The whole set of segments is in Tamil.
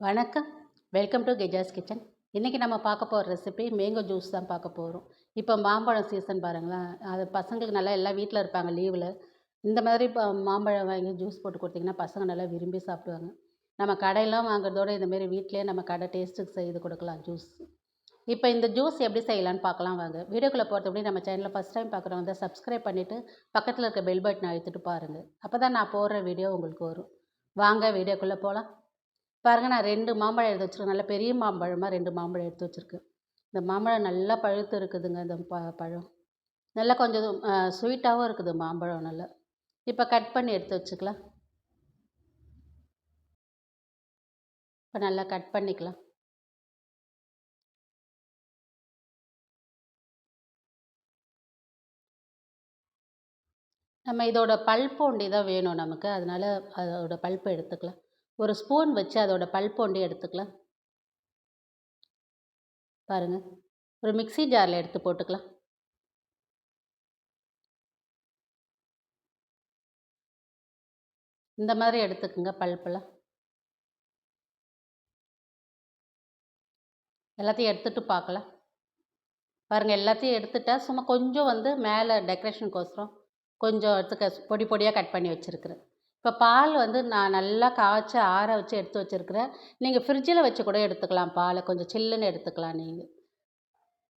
வணக்கம். வெல்கம் டு கெஜாஸ் கிச்சன் இன்றைக்கி நம்ம பார்க்க போகிற ரெசிபி மேங்கோ ஜூஸ் தான் பார்க்க போகிறோம் இப்போ மாம்பழம் சீசன் பாருங்களேன். அது பசங்களுக்கு நல்லா எல்லாம் வீட்டில் இருப்பாங்க லீவில் இந்த மாதிரி இப்போ மாம்பழம் வாங்கி ஜூஸ் போட்டு கொடுத்திங்கன்னா பசங்க நல்லா விரும்பி சாப்பிடுவாங்க. நம்ம கடையெல்லாம் வாங்குறதோட இந்தமாரி வீட்டிலே நம்ம கடை டேஸ்ட்டுக்கு செய்து கொடுக்கலாம் ஜூஸ் இப்போ இந்த ஜூஸ் எப்படி செய்யலான்னு பார்க்கலாம் வாங்க. வீடியோக்குள்ளே போகிறதுக்கு நம்ம சேனலில் ஃபஸ்ட் டைம் பார்க்குறவங்க வந்து சப்ஸ்கிரைப் பண்ணிவிட்டு பக்கத்தில் இருக்க பெல் பட்டன் அழுத்திட்டு பாருங்கள் அப்போ தான் நான் போடுற வீடியோ உங்களுக்கு வரும். வாங்க வீடியோக்குள்ளே போகலாம் பாருங்கள் நான் ரெண்டு மாம்பழம் எடுத்து வச்சுருக்கேன். நல்ல பெரிய மாம்பழமாக ரெண்டு மாம்பழம் எடுத்து வச்சுருக்கேன். இந்த மாம்பழம் நல்லா பழுத்து இருக்குதுங்க இந்த ப பழம். நல்லா கொஞ்சம் ஸ்வீட்டாகவும் இருக்குது மாம்பழம் நல்லா. இப்போ கட் பண்ணி எடுத்து வச்சுக்கலாம். இப்போ நல்லா கட் பண்ணிக்கலாம். நம்ம இதோட பல்ப்பு ஒண்டி தான் வேணும் நமக்கு. அதனால் அதோட பல்ப்பு எடுத்துக்கலாம். ஒரு ஸ்பூன் வச்சு அதோட பல்ப் எடுத்துக்கலாம். பாருங்கள் ஒரு மிக்சி ஜாரில் எடுத்து போட்டுக்கலாம். இந்த மாதிரி எடுத்துக்கோங்க பல்ப்பெல்லாம் எல்லாத்தையும் எடுத்துகிட்டு பார்க்கலாம் பாருங்கள் எல்லாத்தையும் எடுத்துட்டா சும்மா கொஞ்சம் வந்து மேலே டெக்கரேஷனுக்கோசரம் கொஞ்சம் எடுத்துக்க பொடி பொடியாக கட் பண்ணி வச்சுருக்குறேன். இப்போ பால் வந்து நான் நல்லா காய்ச்சி ஆற வச்சு எடுத்து வச்சுருக்கிறேன். நீங்கள் ஃப்ரிட்ஜில் வச்சு கூட எடுத்துக்கலாம் பாலை. கொஞ்சம் சில்லுன்னு எடுத்துக்கலாம் நீங்கள்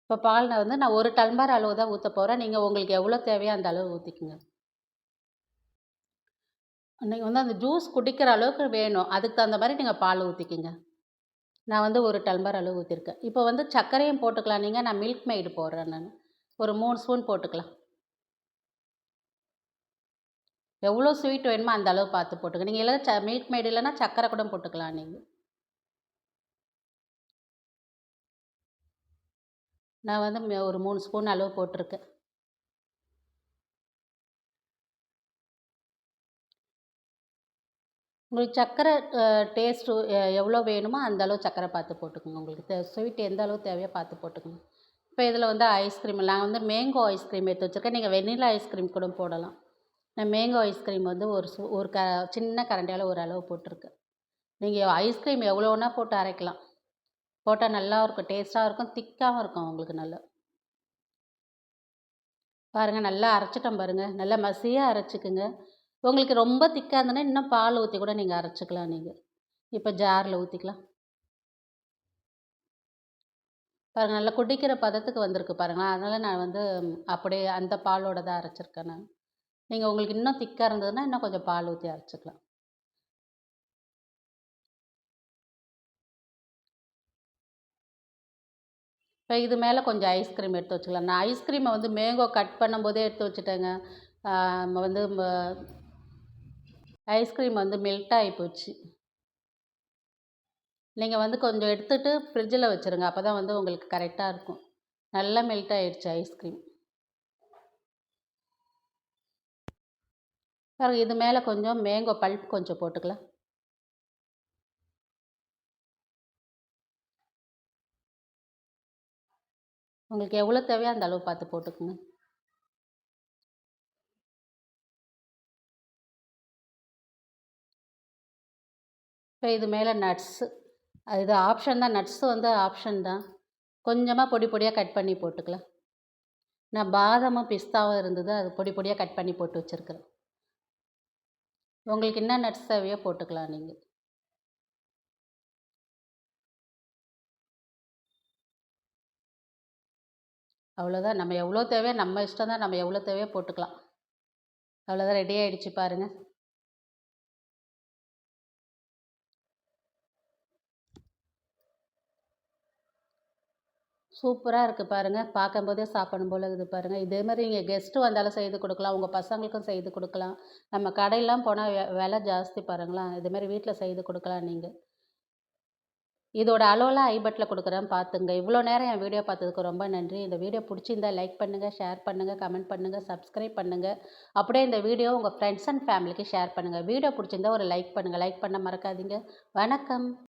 இப்போ பால் நான் வந்து நான் ஒரு டம்ளர் அளவு தான் ஊற்ற போகிறேன் நீங்கள் உங்களுக்கு எவ்வளோ தேவையோ அந்த அளவு ஊற்றிக்குங்க நீங்கள் வந்து அந்த ஜூஸ் குடிக்கிற அளவுக்கு வேணும். அதுக்கு தகுந்த மாதிரி நீங்கள் பால் ஊற்றிக்கிங்க நான் வந்து ஒரு டம்ளர் அளவு ஊற்றிருக்கேன் இப்போ வந்து சர்க்கரையும் போட்டுக்கலாம். நீங்கள் நான் மில்க் மெய்டு போடுறேன் நான். ஒரு மூணு ஸ்பூன் போட்டுக்கலாம். எவ்வளோ ஸ்வீட் வேணுமோ அந்த அளவு பார்த்து போட்டுக்க. நீங்கள் இல்லை ச மில்க் மேட் இல்லைன்னா சக்கரை கூட போட்டுக்கலாம் நீங்கள் நான் வந்து ஒரு மூணு ஸ்பூன் அளவு போட்டிருக்கேன். உங்களுக்கு சர்க்கரை டேஸ்ட்டு எவ்வளோ வேணுமோ அந்த அளவு சர்க்கரை பார்த்து போட்டுக்கோங்க. உங்களுக்கு ஸ்வீட் எந்த அளவு தேவையோ பார்த்து போட்டுக்கோங்க. இப்போ இதில் வந்து ஐஸ்கிரீம் நான் வந்து மேங்கோ ஐஸ்கிரீம் எடுத்து வச்சுருக்கேன். நீங்கள் வெண்ணிலா ஐஸ்கிரீம் கூட போடலாம். நான் மேங்கோ ஐஸ்கிரீம் வந்து ஒரு சு ஒரு க சின்ன கரண்டியால் ஒரு அளவு போட்டிருக்கேன் நீங்கள் ஐஸ்கிரீம் எவ்வளோன்னா போட்டு அரைக்கலாம். போட்டால் நல்லா இருக்கும் டேஸ்ட்டாகவும் இருக்கும் திக்காகவும் இருக்கும் உங்களுக்கு நல்லா. பாருங்கள் நல்லா அரைச்சிட்டோம் பாருங்கள் நல்லா மசியாக அரைச்சிக்குங்க. உங்களுக்கு ரொம்ப திக்காக இருந்ததுன்னா இன்னும் பால் ஊற்றி கூட நீங்கள் அரைச்சிக்கலாம் நீங்கள் இப்போ ஜாரில் ஊற்றிக்கலாம் பாருங்கள் நல்லா குடிக்கிற பதத்துக்கு வந்திருக்கு பாருங்களா அதனால் நான் வந்து அப்படியே அந்த பாலோட தான் அரைச்சிருக்கேன் நான். நீங்கள் உங்களுக்கு இன்னும் திக்காக இருந்ததுன்னா இன்னும் கொஞ்சம் பால் ஊற்றி அரைச்சிக்கலாம். இப்போ இது மேலே கொஞ்சம் ஐஸ்கிரீம் எடுத்து வச்சுக்கலாம். நான் ஐஸ்கிரீமை வந்து மேங்கோ கட் பண்ணும்போதே எடுத்து வச்சுட்டேங்க. வந்து ஐஸ்கிரீம் வந்து மெல்ட் ஆகி போச்சு. நீங்கள் வந்து கொஞ்சம் எடுத்துகிட்டு ஃப்ரிட்ஜில் வச்சுருங்க. அப்போ தான் வந்து உங்களுக்கு கரெக்டாக இருக்கும். நல்லா மெல்ட் ஆகிடுச்சு ஐஸ்கிரீம் பாருங்கள் இது மேலே கொஞ்சம் மேங்கோ பல்ப் கொஞ்சம் போட்டுக்கலாம். உங்களுக்கு எவ்வளோ தேவையோ அந்த அளவு பார்த்து போட்டுக்கோங்க. இப்போ இது மேலே நட்ஸு இது ஆப்ஷன் தான். நட்ஸு வந்து ஆப்ஷன் தான். கொஞ்சமாக பொடி பொடியாக கட் பண்ணி போட்டுக்கலாம். நான் பாதாமும் பிஸ்தாவும் இருந்தது அது பொடி பொடியாக கட் பண்ணி போட்டு வச்சுருக்குறேன். உங்களுக்கு என்ன நட்ஸ் தேவையோ போட்டுக்கலாம் நீங்கள் அவ்வளோதான் நம்ம எவ்வளோ தேவையோ நம்ம இஷ்டம் தான் நம்ம எவ்வளோ தேவையோ போட்டுக்கலாம். அவ்வளோதான் ரெடி ஆகிடுச்சு பாருங்கள் சூப்பராக இருக்குது பாருங்கள் பார்க்கும்போதே சாப்பிடும் போல் இருக்குது பாருங்கள் இதே மாதிரி நீங்கள் கெஸ்ட்டு வந்தாலும் செய்து கொடுக்கலாம். உங்கள் பசங்களுக்கும் செய்து கொடுக்கலாம். நம்ம கடையெல்லாம் போனால் வெ விலை ஜாஸ்தி பாருங்களேன். இதுமாரி வீட்டில் செய்து கொடுக்கலாம் நீங்கள் இதோட அளவெல்லாம் ஐபட்டில் கொடுக்குறேன். பார்த்துங்க. இவ்வளோ நேரம் என் வீடியோ பார்த்ததுக்கு ரொம்ப நன்றி. இந்த வீடியோ பிடிச்சிருந்தா லைக் பண்ணுங்கள் ஷேர் பண்ணுங்கள் கமெண்ட் பண்ணுங்கள் சப்ஸ்கிரைப் பண்ணுங்கள் அப்படியே இந்த வீடியோ உங்கள் ஃப்ரெண்ட்ஸ் அண்ட் ஃபேமிலிக்கு ஷேர் பண்ணுங்கள் வீடியோ பிடிச்சிருந்தா ஒரு லைக் பண்ணுங்கள் லைக் பண்ண மறக்காதீங்க. வணக்கம்.